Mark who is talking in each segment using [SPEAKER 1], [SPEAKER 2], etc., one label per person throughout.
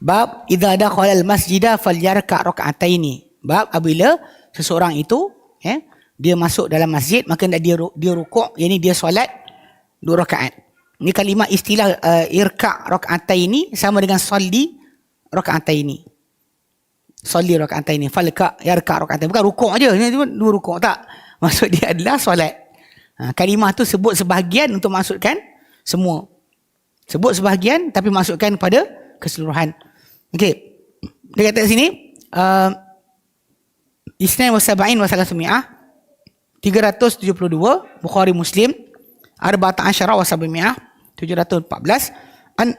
[SPEAKER 1] Bab idza dakhala al-masjida falyarka rak'ataini. Bab apabila seseorang itu ya, dia masuk dalam masjid maka dia dia rukuk yakni dia solat dua rakaat. Ini kalimah istilah uh, irka rak'ataini sama dengan salli rak'ataini. Salli rak'ataini. Falka yarka rak'ataini. Bukan rukuk aja. Ini dua rukuk tak. Maksud dia adalah solat. Ha, kalimah tu sebut sebahagian untuk maksudkan semua. Sebut sebahagian tapi masukkan pada keseluruhan. Okey. Dia kata sini uh, Isnan wa sab'in wa salasmi'ah 372 Bukhari Muslim Arba'ata asyara wa sab'mi'ah 714 An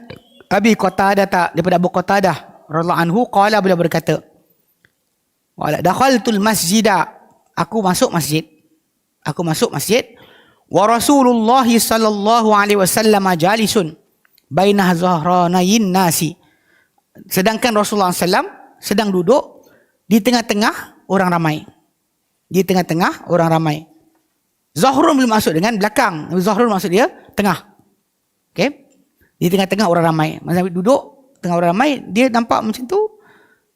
[SPEAKER 1] Abi Qatadah daripada Abu Qatadah radhiyallahu anhu qala beliau berkata Wala dakhaltul masjida. Aku masuk masjid. Aku masuk masjid. Wa Rasulullah sallallahu alaihi wasallam jalisun bainah zahranayin nasi sedangkan Rasulullah SAW sedang duduk di tengah-tengah orang ramai. Di tengah-tengah orang ramai. Zahrun belum masuk dengan belakang. Zahrun masuk dia tengah. Okey? Di tengah-tengah orang ramai. Masa duduk tengah orang ramai dia nampak macam tu.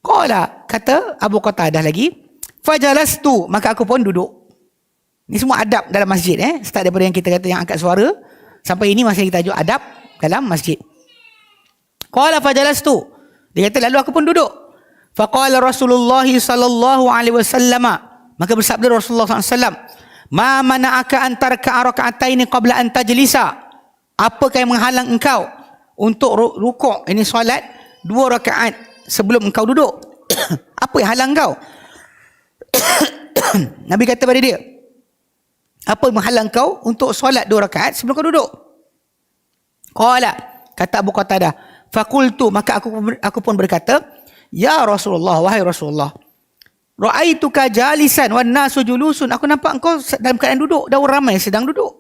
[SPEAKER 1] Qala kata Abu Qatadah lagi fajalastu maka aku pun duduk. Ini semua adab dalam masjid eh. Start daripada yang kita kata yang angkat suara sampai ini masih kita tajuk adab dalam masjid. Qala fajalastu. Dia kata lalu aku pun duduk. Faqala Rasulullah sallallahu alaihi wasallam maka bersabda Rasulullah SAW Ma mana'aka antar ka'araka'ataini qabla an tajlisa Apakah yang menghalang engkau untuk ru- rukuk ini solat dua rakaat sebelum engkau duduk? Apa yang halang engkau? Nabi kata pada dia, apa yang menghalang kau untuk solat dua rakaat sebelum kau duduk? Qala, kata Abu Qatadah, fakultu, maka aku aku pun berkata, Ya Rasulullah, wahai Rasulullah, Ra'aituka jalisan wan nasu julusun. Aku nampak engkau dalam keadaan duduk dan orang ramai sedang duduk.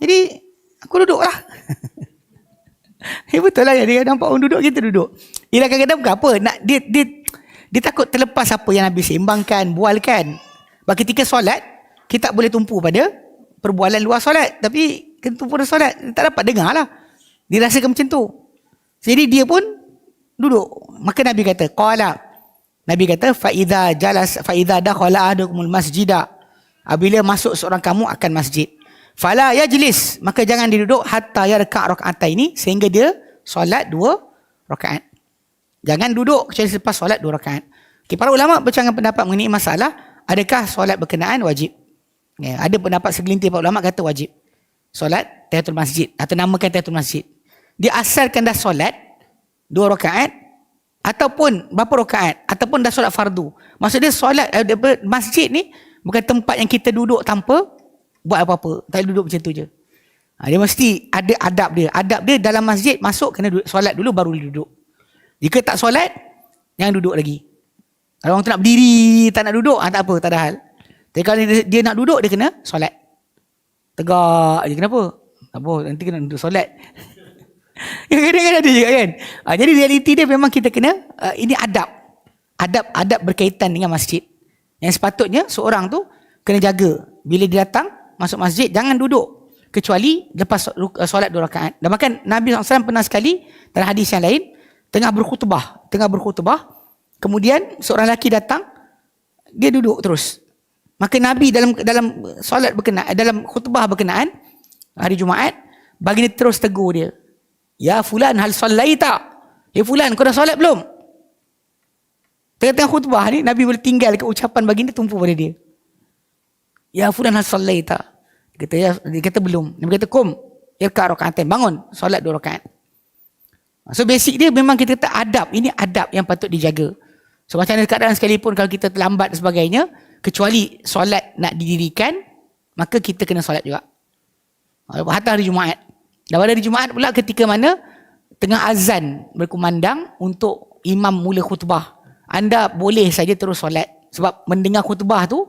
[SPEAKER 1] Jadi aku duduklah. Ya betul lah. Dia nampak orang duduk kita duduk. Ialah kadang-kadang bukan apa. Nak, dia, dia, dia takut terlepas apa yang Nabi sembangkan, bualkan. Bagi ketika solat, kita tak boleh tumpu pada perbualan luar solat. Tapi kita tumpu pada solat, tak dapat dengar lah. Dia rasakan macam tu. Jadi dia pun duduk. Maka Nabi kata, Qala. Nabi kata, Fa'idha jalas, fa'idha dakhala ahadukumul masjidah. Apabila masuk seorang kamu akan masjid. Fala yajlis, maka jangan duduk hatta yarka' rakaat ini sehingga dia solat dua rakaat. Jangan duduk kecuali selepas solat dua rakaat. Okay, para ulama bercanggah pendapat mengenai masalah adakah solat berkenaan wajib. Ya, ada pendapat segelintir para ulama kata wajib. Solat tahiyatul masjid atau namakan tahiyatul masjid. Dia asalkan dah solat dua rakaat ataupun berapa rakaat ataupun dah solat fardu. Maksud solat eh, dia- masjid ni bukan tempat yang kita duduk tanpa buat apa-apa. Tak duduk macam tu je. Ha, dia mesti ada adab dia. Adab dia dalam masjid masuk kena duduk, solat dulu baru duduk. Jika tak solat, jangan duduk lagi. Kalau orang tu nak berdiri, tak nak duduk, ha, tak apa, tak ada hal. Tapi kalau dia, dia nak duduk, dia kena solat. Tegak je, kenapa? Apa, nanti kena duduk solat. Kadang-kadang ada juga kan. Ha, jadi realiti dia memang kita kena, uh, ini adab. Adab adab berkaitan dengan masjid. Yang sepatutnya seorang tu kena jaga. Bila dia datang, masuk masjid, jangan duduk. Kecuali lepas uh, solat dua rakaat. Dan bahkan Nabi SAW pernah sekali, dalam hadis yang lain, tengah berkhutbah. Tengah berkhutbah, kemudian seorang lelaki datang, dia duduk terus. Maka Nabi dalam dalam solat berkenaan, dalam khutbah berkenaan, hari Jumaat, baginda terus tegur dia. Ya fulan hal sallaita? Ya fulan kau dah solat belum? Tengah-tengah khutbah ni Nabi boleh tinggal ke ucapan baginda tumpu pada dia. Ya fulan hal sallaita? Dia kata ya dia kata belum. Nabi kata kum irka rakaatain bangun solat dua rakaat. So basic dia memang kita kata adab. Ini adab yang patut dijaga. So macam mana keadaan sekalipun kalau kita terlambat dan sebagainya, kecuali solat nak didirikan, maka kita kena solat juga. Hatta hari Jumaat. Dan pada hari Jumaat pula ketika mana tengah azan berkumandang untuk imam mula khutbah. Anda boleh saja terus solat. Sebab mendengar khutbah tu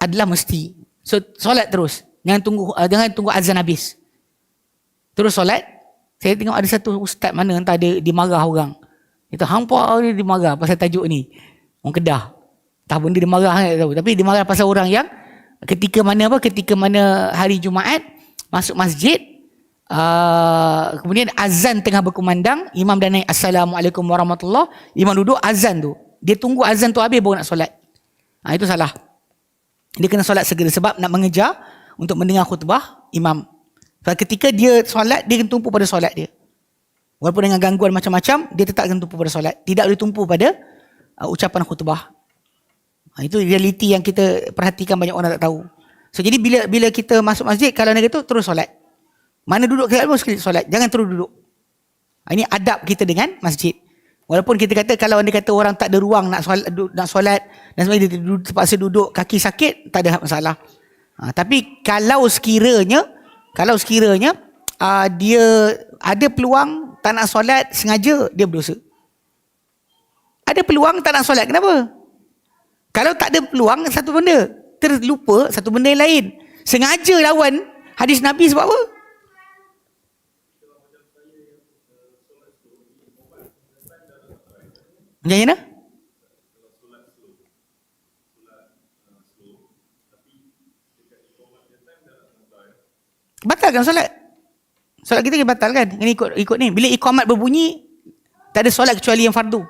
[SPEAKER 1] adalah mesti. So solat terus. Jangan tunggu uh, jangan tunggu azan habis. Terus solat. Saya tengok ada satu ustaz mana entah dia dimarah orang. Itu hampa dia dimarah pasal tajuk ni. Orang Kedah. Tak pun dia marah tak tahu. Tapi dia marah pasal orang yang ketika mana apa ketika mana hari Jumaat masuk masjid uh, kemudian azan tengah berkumandang, imam dah naik assalamualaikum warahmatullahi, imam duduk azan tu. Dia tunggu azan tu habis baru nak solat. Ha, itu salah. Dia kena solat segera sebab nak mengejar untuk mendengar khutbah imam. Sebab ketika dia solat, dia kena tumpu pada solat dia. Walaupun dengan gangguan macam-macam, dia tetap kena tumpu pada solat. Tidak boleh tumpu pada uh, ucapan khutbah. Ha, itu realiti yang kita perhatikan banyak orang tak tahu. So jadi bila bila kita masuk masjid, kalau nak itu terus solat. Mana duduk kita pun sekali solat. Jangan terus duduk. Ha, ini adab kita dengan masjid. Walaupun kita kata kalau anda kata orang tak ada ruang nak solat, nak solat dan sebagainya dia terpaksa duduk kaki sakit, tak ada masalah. Ha, tapi kalau sekiranya kalau sekiranya uh, dia ada peluang tak nak solat sengaja dia berdosa. Ada peluang tak nak solat kenapa? Kalau tak ada peluang satu benda, terlupa satu benda yang lain. Sengaja lawan hadis Nabi sebab apa? Macam mana? Batalkan solat. Solat kita kita batalkan. Ini ikut ikut ni. Bila iqamat berbunyi, tak ada solat kecuali yang fardu.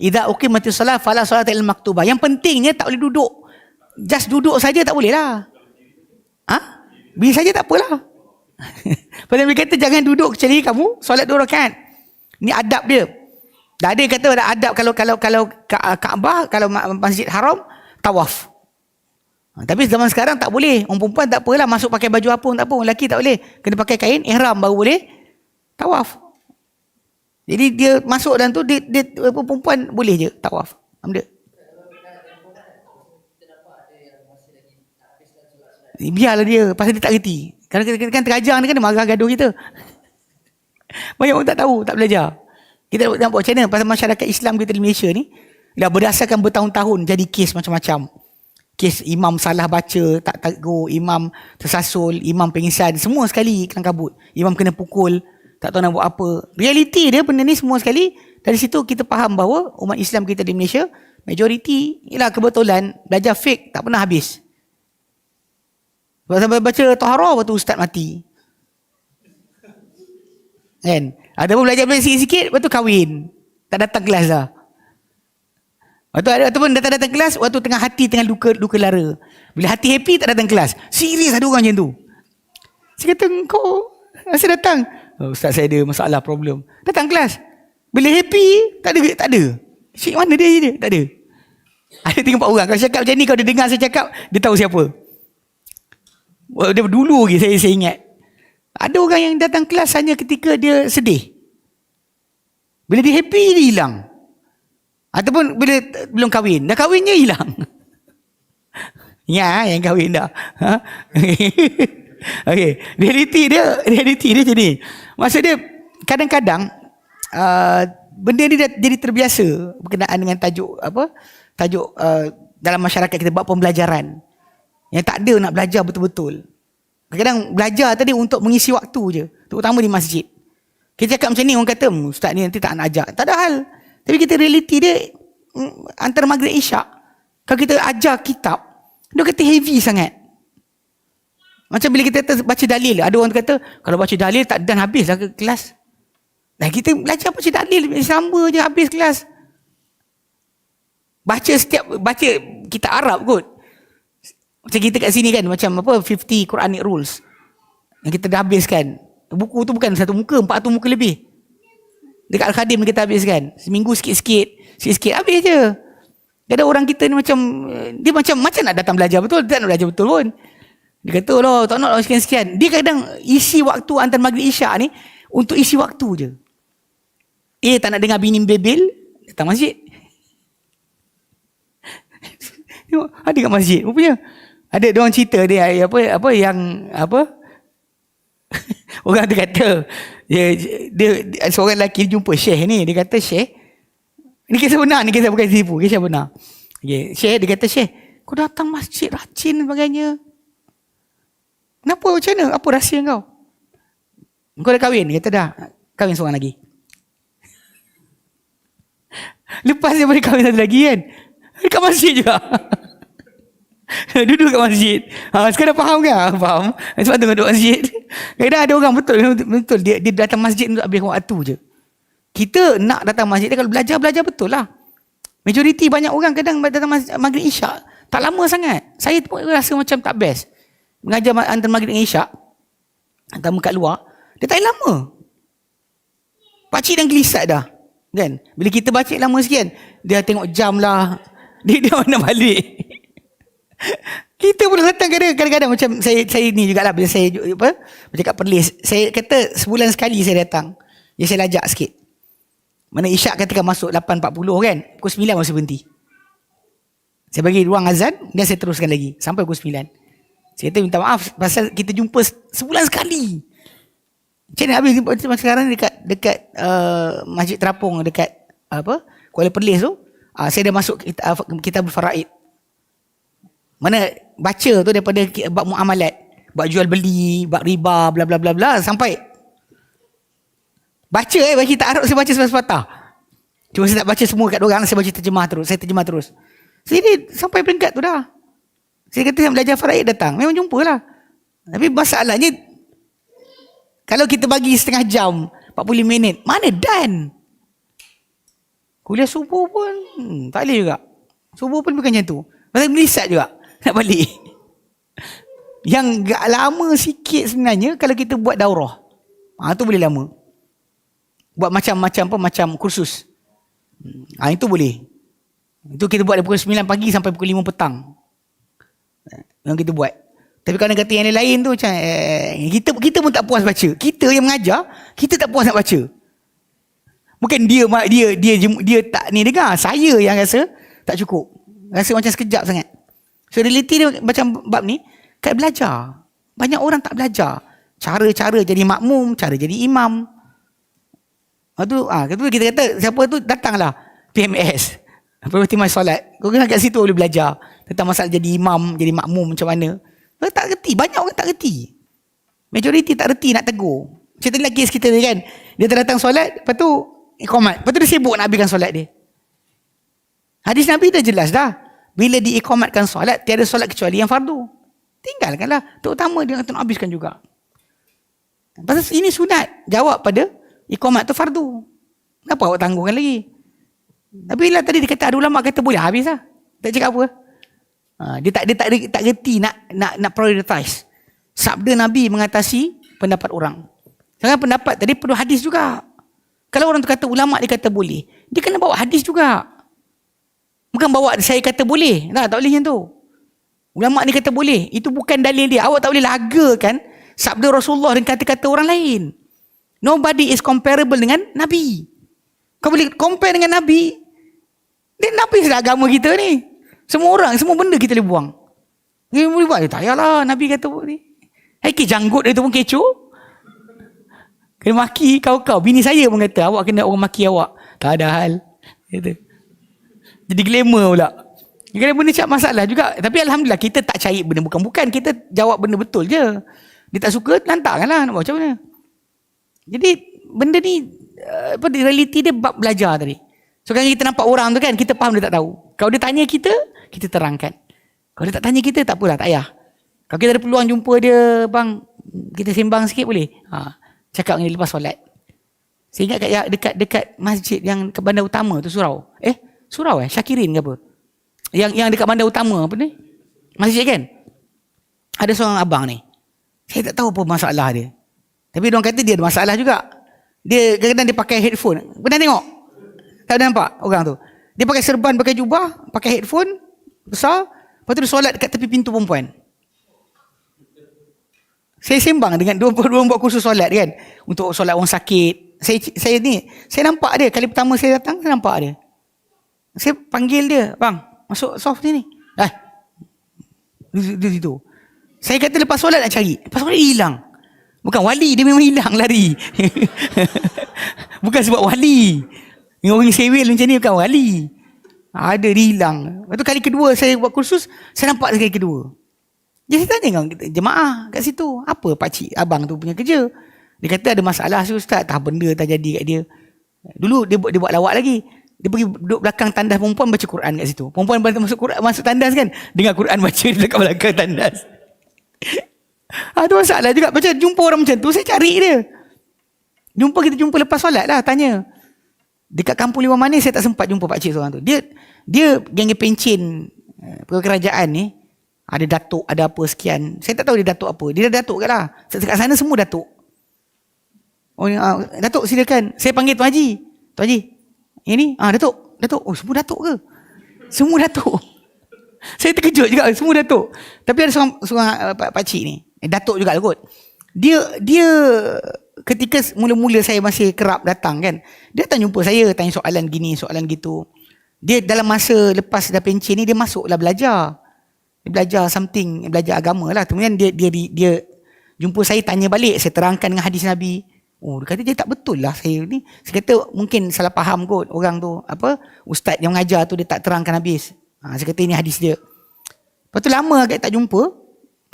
[SPEAKER 1] Idza uqimatis solat fala solat il maktubah. Yang pentingnya tak boleh duduk. Just duduk saja tak boleh lah. Ha? Bila saja tak apalah. Pada Nabi kata jangan duduk kecuali kamu solat dua rakaat. Ini adab dia. Dah ada kata ada adab kalau kalau kalau Kaabah kalau Masjid Haram tawaf. Ha, tapi zaman sekarang tak boleh. Orang perempuan tak apalah masuk pakai baju apa pun tak apa. Orang lelaki tak boleh. Kena pakai kain ihram baru boleh tawaf. Jadi dia masuk dalam tu dia, dia perempuan boleh je tawaf. Alhamdulillah. Biarlah dia pasal dia tak reti. Kalau kita kan terajang dia kan dia marah gaduh kita. Banyak orang tak tahu, tak belajar. Kita nak buat macam mana pasal masyarakat Islam kita di Malaysia ni dah berdasarkan bertahun-tahun jadi kes macam-macam. Kes imam salah baca, tak tegur, imam tersasul, imam pengisian, semua sekali kena kabut. Imam kena pukul, tak tahu nak buat apa. Realiti dia benda ni semua sekali. Dari situ kita faham bahawa umat Islam kita di Malaysia, majoriti, ialah kebetulan belajar fake tak pernah habis. Sampai baca Tohara, waktu ustaz mati. Kan? Ada pun belajar belajar sikit-sikit, lepas tu kahwin. Tak datang kelas dah. Waktu ada ataupun datang datang kelas, waktu tengah hati tengah luka luka lara. Bila hati happy tak datang kelas. Serius ada orang macam tu. Saya kata kau masa datang. Oh, Ustaz saya ada masalah problem. Datang kelas. Bila happy tak ada tak ada. Syek mana dia dia? Tak ada. Ada tiga empat orang. Kalau cakap macam ni, kalau dia dengar saya cakap, dia tahu siapa. Dia dulu lagi saya, saya ingat. Ada orang yang datang kelas hanya ketika dia sedih. Bila dia happy, dia hilang. Ataupun bila belum kahwin. Dah kahwinnya hilang. ya, yang kahwin dah. Ha? okay. Realiti dia, realiti dia ni. Maksud dia, kadang-kadang, uh, benda ni dah jadi terbiasa berkenaan dengan tajuk, apa, tajuk uh, dalam masyarakat kita buat pembelajaran. Yang tak ada nak belajar betul-betul. Kadang-kadang belajar tadi untuk mengisi waktu je. Terutama di masjid. Kita cakap macam ni, orang kata, hmm, ustaz ni nanti tak nak ajar. Tak ada hal. Tapi kita realiti dia, hmm, antara maghrib isyak. Kalau kita ajar kitab, dia kata heavy sangat. Macam bila kita baca dalil. Ada orang kata, kalau baca dalil tak dan habis lah ke kelas. Dan kita belajar baca dalil, sama je habis kelas. Baca setiap, baca kita Arab kot. Macam kita kat sini kan macam apa 50 Quranic rules. Yang kita dah habiskan. Buku tu bukan satu muka, empat tu muka lebih. Dekat Al-Khadim kita habiskan. Seminggu sikit-sikit, sikit-sikit habis je. Ada orang kita ni macam dia macam macam nak datang belajar betul, tak nak belajar betul pun. Dia kata loh, tak nak lah sekian-sekian. Dia kadang isi waktu antara maghrib isyak ni untuk isi waktu je. Eh tak nak dengar bini bebel, datang masjid. Ada kat masjid, rupanya. Ada dia orang cerita dia apa apa yang apa? Orang tu kata dia, dia, dia seorang lelaki jumpa syekh ni dia kata syekh ni kisah benar ni kisah bukan tipu kisah benar. Okay. syekh dia kata syekh kau datang masjid rajin sebagainya. Kenapa? Macam mana? Apa rahsia kau? Kau dah kahwin? Dia kata dah kahwin seorang lagi. Lepas dia boleh kahwin satu lagi kan? Dekat masjid juga duduk kat masjid. Ha, sekarang faham ke? Ha, faham. Sebab tu duduk masjid. Kadang ada orang betul, betul. Dia, dia datang masjid untuk habis waktu je. Kita nak datang masjid dia kalau belajar, belajar betul lah. Majoriti banyak orang kadang datang masjid, maghrib isyak. Tak lama sangat. Saya pun rasa macam tak best. Mengajar antara maghrib dan isyak. Antara kat luar. Dia tak lama. Pakcik dah gelisat dah. Kan? Bila kita baca lama sikit kan, dia tengok jam lah. Dia, dia mana balik. Kita pun datang kadang-kadang macam saya saya ni jugalah bila saya apa kat Perlis saya kata sebulan sekali saya datang. Ya saya lajak sikit. Mana isyak katakan masuk 8.40 kan? Pukul 9 masih berhenti. Saya bagi ruang azan dan saya teruskan lagi. Sampai pukul 9 saya kata minta maaf pasal kita jumpa sebulan sekali. Macam mana habis macam sekarang dekat dekat uh, Masjid Terapung dekat apa Kuala Perlis tu. Uh, saya dah masuk kita, uh, kita berfaraid mana baca tu daripada bab muamalat. Bab jual beli bab riba bla bla bla bla. Sampai baca eh bagi tak harap saya baca sepatah. Cuma saya tak baca semua kat orang saya baca terjemah terus saya terjemah terus. Jadi sampai peringkat tu dah. Saya kata yang belajar faraid datang memang jumpa lah tapi masalahnya kalau kita bagi setengah jam, 45 minit, mana dan? Kuliah subuh pun hmm, tak boleh juga. Subuh pun bukan macam tu. Pasal melisat juga nak balik. Yang gak lama sikit sebenarnya kalau kita buat daurah. Ha, tu boleh lama. Buat macam-macam apa macam kursus. Ha, itu boleh. Itu kita buat dari pukul 9 pagi sampai pukul 5 petang. Yang kita buat. Tapi kalau kata yang lain tu macam eh, kita kita pun tak puas baca. Kita yang mengajar, kita tak puas nak baca. Bukan dia dia dia dia, dia tak ni dengar. Saya yang rasa tak cukup. Rasa macam sekejap sangat. So reality dia macam bab ni, kat belajar. Banyak orang tak belajar. Cara-cara jadi makmum, cara jadi imam. Lepas tu, ah, ha, kita kata siapa tu datanglah PMS. Perhatian solat. Kau kena kat situ boleh belajar. Tentang masalah jadi imam, jadi makmum macam mana. Orang tak reti. Banyak orang tak reti. Majoriti tak reti nak tegur. Macam tadi lagi kita ni kan. Dia datang solat. Lepas tu ikomat. Lepas tu dia sibuk nak habiskan solat dia. Hadis Nabi dah jelas dah. Bila diikomatkan solat. Tiada solat kecuali yang fardu. Tinggalkanlah. Terutama dia kata nak habiskan juga. Pasal ini sunat. Jawab pada ikomat tu fardu. Kenapa awak tangguhkan lagi? Tapi bila tadi dia kata ada ulama kata boleh habis lah. Tak cakap apa. Ha, dia tak dia tak dia tak reti nak nak nak prioritize. Sabda Nabi mengatasi pendapat orang. Jangan pendapat tadi perlu hadis juga. Kalau orang tu kata ulama dia kata boleh, dia kena bawa hadis juga. Bukan bawa saya kata boleh. Tak, tak boleh macam tu. Ulama ni kata boleh. Itu bukan dalil dia. Awak tak boleh lagakan sabda Rasulullah dan kata-kata orang lain. Nobody is comparable dengan Nabi. Kau boleh compare dengan Nabi. Dia Nabi sudah agama kita ni. Semua orang, semua benda kita boleh buang. Dia boleh buat. Tak payahlah Nabi kata ni. Hai ke janggut dia tu pun kecoh. Kena maki kau-kau. Bini saya pun kata awak kena orang maki awak. Tak ada hal. Kata. Jadi glamour pula. Kena benda cak masalah juga. Tapi Alhamdulillah kita tak cari benda bukan-bukan. Kita jawab benda betul je. Dia tak suka, lantarkanlah. Nak buat macam mana. Jadi benda ni uh, apa realiti dia bab belajar tadi. So kan kita nampak orang tu kan, kita faham dia tak tahu. Kalau dia tanya kita, kita terangkan. Kalau dia tak tanya kita, tak apalah, tak payah. Kalau kita ada peluang jumpa dia, bang, kita sembang sikit boleh? Ha, cakap dengan dia lepas solat. Saya ingat kat, dekat dekat masjid yang ke bandar utama tu surau. Eh, surau eh? Syakirin ke apa? Yang yang dekat bandar utama apa ni? Masjid kan? Ada seorang abang ni. Saya tak tahu apa masalah dia. Tapi dia kata dia ada masalah juga. Dia kadang-kadang dia pakai headphone. Pernah tengok? Tak ada nampak orang tu. Dia pakai serban, pakai jubah, pakai headphone besar. Lepas tu dia solat dekat tepi pintu perempuan. Saya sembang dengan dua dua buat kursus solat kan. Untuk solat orang sakit. Saya saya ni, saya nampak dia. Kali pertama saya datang, saya nampak dia. Saya panggil dia. Bang, masuk soft ni ni. Eh, di situ. Saya kata lepas solat nak cari. Lepas solat dia hilang. Bukan wali, dia memang hilang lari. Bukan sebab wali. Yang orang sewil macam ni bukan wali. Ada dia hilang. Lepas tu kali kedua saya buat kursus, saya nampak sekali kedua. Jadi saya tanya dengan jemaah kat situ. Apa pakcik abang tu punya kerja? Dia kata ada masalah si ustaz. Tak benda tak jadi kat dia. Dulu dia dia buat lawak lagi. Dia pergi duduk belakang tandas perempuan baca Quran kat situ. Perempuan masuk Quran masuk tandas kan, dengar Quran baca di belakang tandas. Ah tu masalah juga macam jumpa orang macam tu saya cari dia. Jumpa kita jumpa lepas solat lah tanya. Dekat kampung lima mana saya tak sempat jumpa pak cik seorang tu. Dia dia geng pencin eh, kerajaan ni ada datuk, ada apa sekian. Saya tak tahu dia datuk apa. Dia dah datuk ke lah. Dekat sana semua datuk. Oh, uh, datuk silakan. Saya panggil Tuan Haji. Tuan Haji. Ini, ah datuk. Datuk. Oh, semua datuk ke? Semua datuk. Saya terkejut juga semua datuk. Tapi ada seorang seorang uh, pak, cik ni. Eh, datuk juga kot. Dia dia ketika mula-mula saya masih kerap datang kan. Dia datang jumpa saya tanya soalan gini, soalan gitu. Dia dalam masa lepas dah pencen ni dia masuklah belajar. Dia belajar something, belajar agama lah. Kemudian dia, dia, dia, dia jumpa saya tanya balik. Saya terangkan dengan hadis Nabi. Oh, dia kata dia tak betul lah saya ni. Saya kata mungkin salah faham kot orang tu. Apa? Ustaz yang mengajar tu dia tak terangkan habis. Ha, saya kata ini hadis dia. Lepas tu lama agak tak jumpa.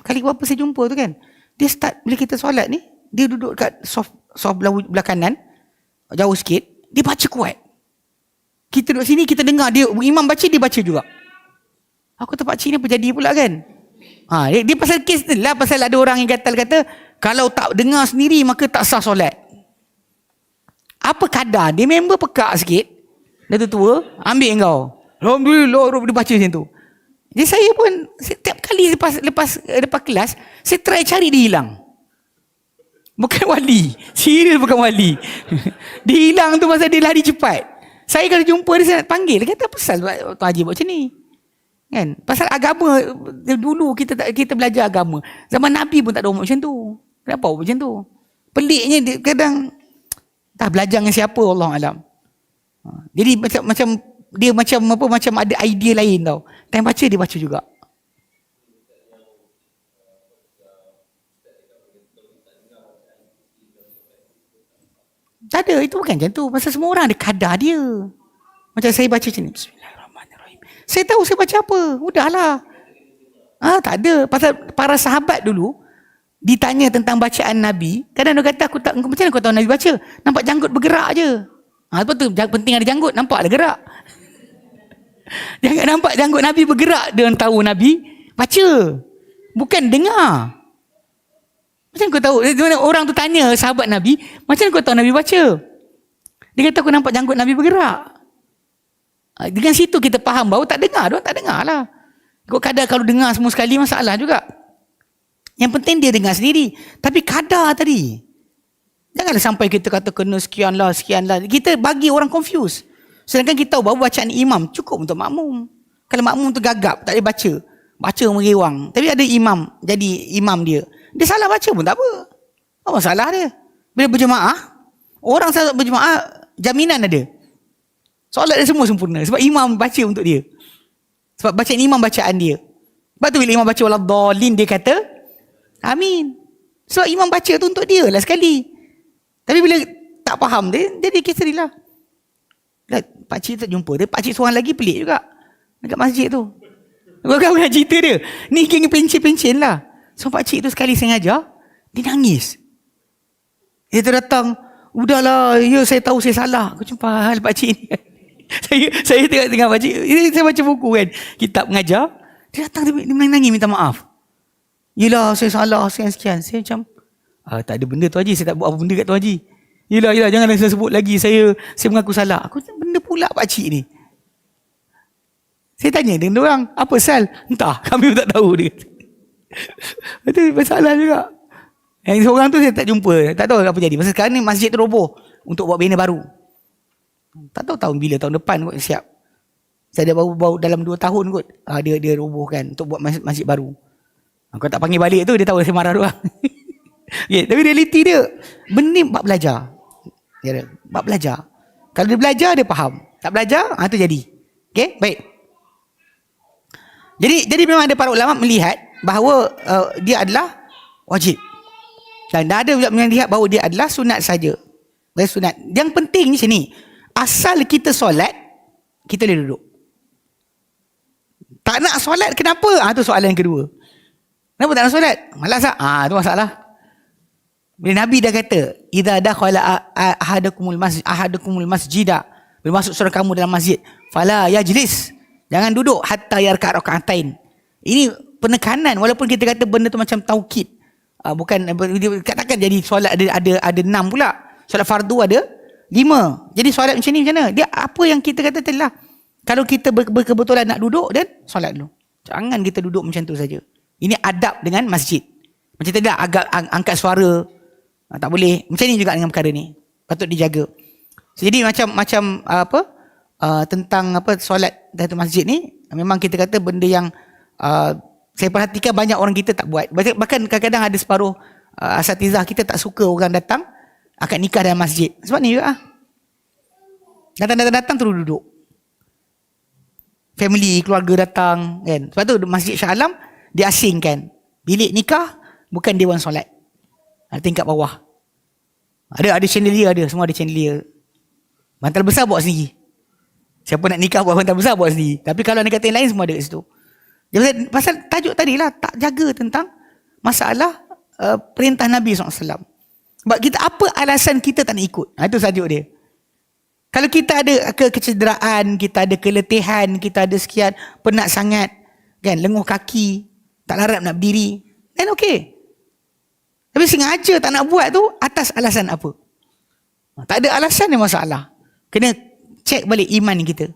[SPEAKER 1] Kali berapa saya jumpa tu kan. Dia start bila kita solat ni. Dia duduk kat soft, soft belah, kanan. Jauh sikit. Dia baca kuat. Kita duduk sini kita dengar dia. Imam baca dia baca juga. Aku tak pakcik ni apa jadi pula kan? Ha, dia, dia pasal kes tu lah. Pasal ada orang yang gatal kata, kalau tak dengar sendiri, maka tak sah solat. Apa kadar? Dia member pekak sikit. Dah tua, ambil kau. Alhamdulillah, dia baca macam tu. Jadi saya pun, setiap kali lepas lepas lepas kelas, saya try cari dia hilang. Bukan wali. Serius bukan wali. dia hilang tu masa dia lari cepat. Saya kalau jumpa dia, saya nak panggil. Dia kata, apa pasal Tuan Haji buat macam ni? Kan? Pasal agama dulu kita kita belajar agama. Zaman Nabi pun tak ada umur macam tu. Kenapa macam tu? Peliknya dia kadang tak belajar dengan siapa Allah alam. Ha, jadi macam macam dia macam apa macam ada idea lain tau. Time baca dia baca juga. Tak ada, itu bukan macam tu. Pasal semua orang ada kadar dia. Macam saya baca macam ni. Saya tahu saya baca apa. Udahlah. Ah ha, tak ada. Pasal para sahabat dulu ditanya tentang bacaan Nabi, kadang dia kata aku tak macam mana kau tahu Nabi baca? Nampak janggut bergerak je. Ah ha, apa tu? Penting ada janggut, nampak ada gerak. Jangan nampak janggut Nabi bergerak dia tahu Nabi baca. Bukan dengar. Macam kau tahu? Orang tu tanya sahabat Nabi, macam kau tahu Nabi baca? Dia kata aku nampak janggut Nabi bergerak. Ah, dengan situ kita faham bahawa tak dengar. Dia tak dengar lah. Kau kadar kalau dengar semua sekali masalah juga. Yang penting dia dengar sendiri. Tapi kadar tadi. Janganlah sampai kita kata kena sekian lah, sekian lah. Kita bagi orang confuse. Sedangkan kita tahu bahawa bacaan imam cukup untuk makmum. Kalau makmum tu gagap, tak boleh baca. Baca meriwang. Tapi ada imam, jadi imam dia. Dia salah baca pun tak apa. Apa masalah dia? Bila berjemaah, orang salah berjemaah, jaminan ada. Solat dia semua sempurna. Sebab imam baca untuk dia. Sebab bacaan imam bacaan dia. Sebab tu bila imam baca wala dolin dia kata amin. Sebab imam baca tu untuk dia lah sekali. Tapi bila tak faham dia, jadi kisah lah. Lah, pakcik tak jumpa dia. Pakcik seorang lagi pelik juga. Dekat masjid tu. Kau kan cerita dia. Ni geng pencin-pencin lah. So pakcik tu sekali sengaja, dia nangis. Dia tu datang, udahlah, ya saya tahu saya salah. Aku jumpa hal pakcik ni. saya saya tengok baca ini saya baca buku kan kitab mengajar dia datang dia, dia menangis minta maaf yelah saya salah sekian sekian. Saya macam ah, tak ada benda tu Haji. Saya tak buat apa benda kat tu Haji. Yelah yelah jangan saya sebut lagi. Saya saya mengaku salah. Aku benda pula pak cik ni. Saya tanya dengan orang apa sal entah kami pun tak tahu dia. Itu masalah juga. Yang seorang tu saya tak jumpa. Tak tahu apa jadi. Masa sekarang ni masjid tu roboh untuk buat bina baru. Tak tahu tahun bila tahun depan kot siap. Saya dah baru, baru dalam 2 tahun kot. Uh, dia dia robohkan untuk buat masjid, masjid baru. Aku tak panggil balik tu dia tahu saya marah doang. okay, tapi realiti dia benda bab belajar. Ya, bab belajar. Kalau dia belajar dia faham. Tak belajar ah tu jadi. Okey, baik. Jadi jadi memang ada para ulama melihat bahawa uh, dia adalah wajib. Dan ada juga melihat bahawa dia adalah sunat saja. Dia sunat. Yang penting ni sini, asal kita solat, kita boleh duduk. Tak nak solat, kenapa? Ah tu soalan yang kedua. Kenapa tak nak solat? Malas tak? Ah tu masalah. Bila Nabi dah kata, "Idza dakhala ahadakumul masjid ahadakumul masjida masuk seorang kamu dalam masjid, fala yajlis. Jangan duduk hatta yarka rakaatain. Ini penekanan walaupun kita kata benda tu macam taukid. Uh, bukan katakan jadi solat ada ada ada enam pula. Solat fardu ada lima. Jadi solat macam ni macam mana? Dia apa yang kita kata telah kalau kita ber, berkebetulan nak duduk dan solat dulu. Jangan kita duduk macam tu saja. Ini adab dengan masjid. Macam tidak agak angkat suara. Ha, tak boleh. Macam ni juga dengan perkara ni. Patut dijaga. Jadi macam macam uh, apa uh, tentang apa solat dalam masjid ni memang kita kata benda yang saya perhatikan banyak orang kita tak buat. Bahkan kadang-kadang ada separuh uh, asatizah kita tak suka orang datang akan nikah dalam masjid. Sebab ni juga ah. Datang-datang terus duduk. Family, keluarga datang kan. Sebab tu Masjid Shah Alam diasingkan. Bilik nikah bukan dewan solat. Ada tingkat bawah. Ada ada chandelier ada, semua ada chandelier. Bantal besar buat sendiri. Siapa nak nikah buat bantal besar buat sendiri. Tapi kalau nak kata yang lain semua ada kat situ. Jadi pasal tajuk tadi lah tak jaga tentang masalah uh, perintah Nabi SAW. Sebab kita apa alasan kita tak nak ikut? Ha, itu tajuk dia. Kalau kita ada ke kecederaan, kita ada keletihan, kita ada sekian penat sangat, kan, lenguh kaki, tak larat nak berdiri, then okay. Tapi sengaja tak nak buat tu atas alasan apa? Ha, tak ada alasan yang masalah. Kena cek balik iman kita.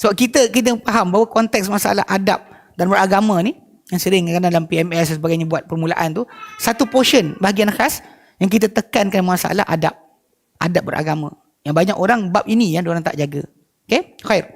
[SPEAKER 1] Sebab kita kita faham bahawa konteks masalah adab dan beragama ni yang sering kan dalam PMS dan sebagainya buat permulaan tu satu portion bahagian khas yang kita tekankan masalah adab adab beragama yang banyak orang bab ini yang orang tak jaga okey khair